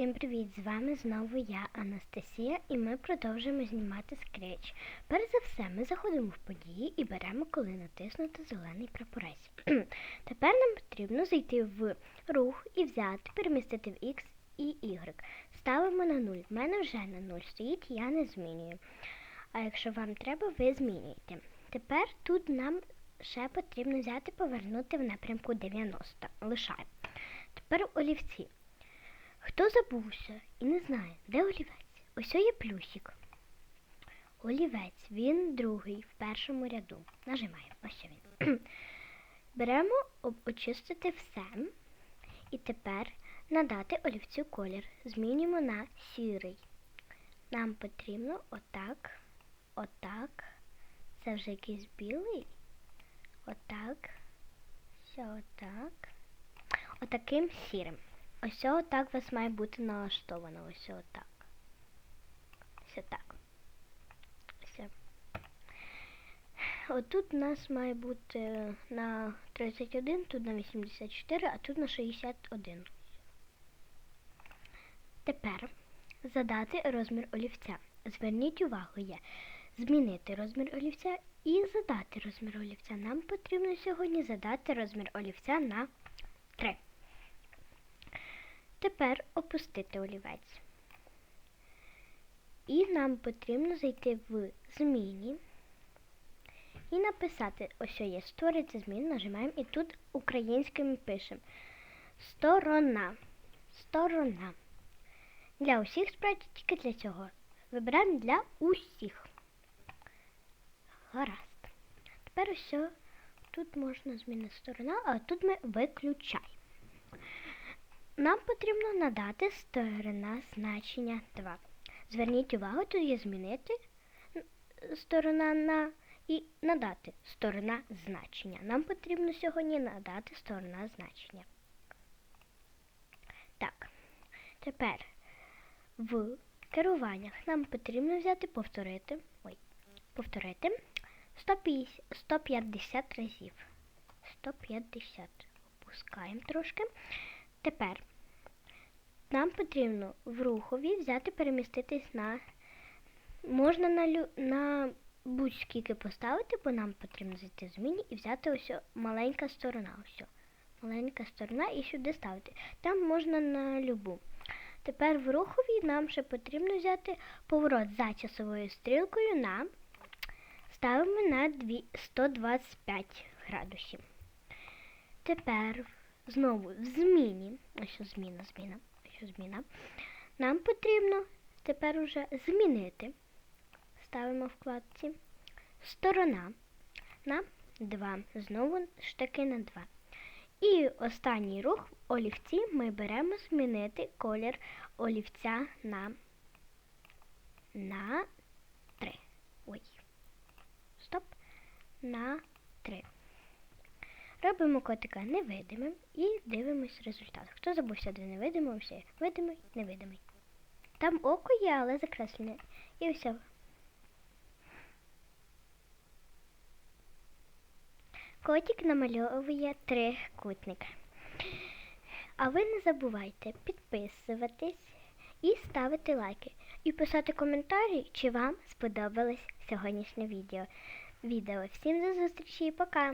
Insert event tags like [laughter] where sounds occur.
Всім привіт! З вами знову я, Анастасія, і ми продовжуємо знімати скреч. Перш за все, ми заходимо в події і беремо, коли натиснути зелений прапорець. [clears throat] Тепер нам потрібно зайти в рух і взяти, перемістити в X і Y. Ставимо на 0. В мене вже на 0 стоїть, я не змінюю. А якщо вам треба, ви змінюєте. Тепер тут нам ще потрібно взяти, повернути в напрямку 90. Лишаємо. Тепер олівці. Хто забувся і не знає, де олівець? Ось є плюсик. Олівець, він другий в першому ряду. Нажимаємо, ось він. [clears throat] Беремо очистити все. І тепер надати олівцю колір. Змінюємо на сірий. Нам потрібно отак, отак. Це вже якийсь білий. Отак. Все отак. Отаким сірим. Ось отак вас має бути налаштовано. Ось отак. Ось так. Ось. Отут у нас має бути на 31, тут на 84, а тут на 61. Тепер задати розмір олівця. Зверніть увагу, є змінити розмір олівця і задати розмір олівця. Нам потрібно сьогодні задати розмір олівця на 3. Тепер опустити олівець. І нам потрібно зайти в зміні і написати, ось є створити зміну, нажимаємо і тут українськими пишемо. Сторона. Сторона. Для усіх справді тільки для цього. Вибираємо для усіх. Гаразд. Тепер ось тут можна змінити сторона, а тут ми виключаємо. Нам потрібно надати сторона значення 2. Зверніть увагу, тут є змінити сторона на і надати сторона значення. Нам потрібно сьогодні надати сторона значення. Так, тепер в керуваннях нам потрібно взяти повторити. Ой, повторити 150, 150 разів. 150. Опускаємо трошки. Тепер нам потрібно в рухові взяти, переміститись на. Можна на, на будь-скільки поставити, бо нам потрібно зайти в зміні і взяти ось маленька сторона. Ось. Маленька сторона і сюди ставити. Там можна на любу. Тепер в рухові нам ще потрібно взяти поворот за часовою стрілкою на ставимо на дві- 125 градусів. Тепер знову в зміні. Ось зміна, зміна, ось зміна. Нам потрібно тепер уже змінити. Ставимо вкладці сторона на 2. Знову ж таки на 2. І останній рух в олівці ми беремо змінити колір олівця на, на 3. Ой. Стоп. На 3. Робимо котика невидимим і дивимось результат. Хто забувся, де невидимий, все. Видимий, невидимий. Там око є, але закреслене. І все. Котик намальовує трикутник. А ви не забувайте підписуватись і ставити лайки. І писати коментарі, чи вам сподобалось сьогоднішнє відео. Відео. Всім до зустрічі і пока!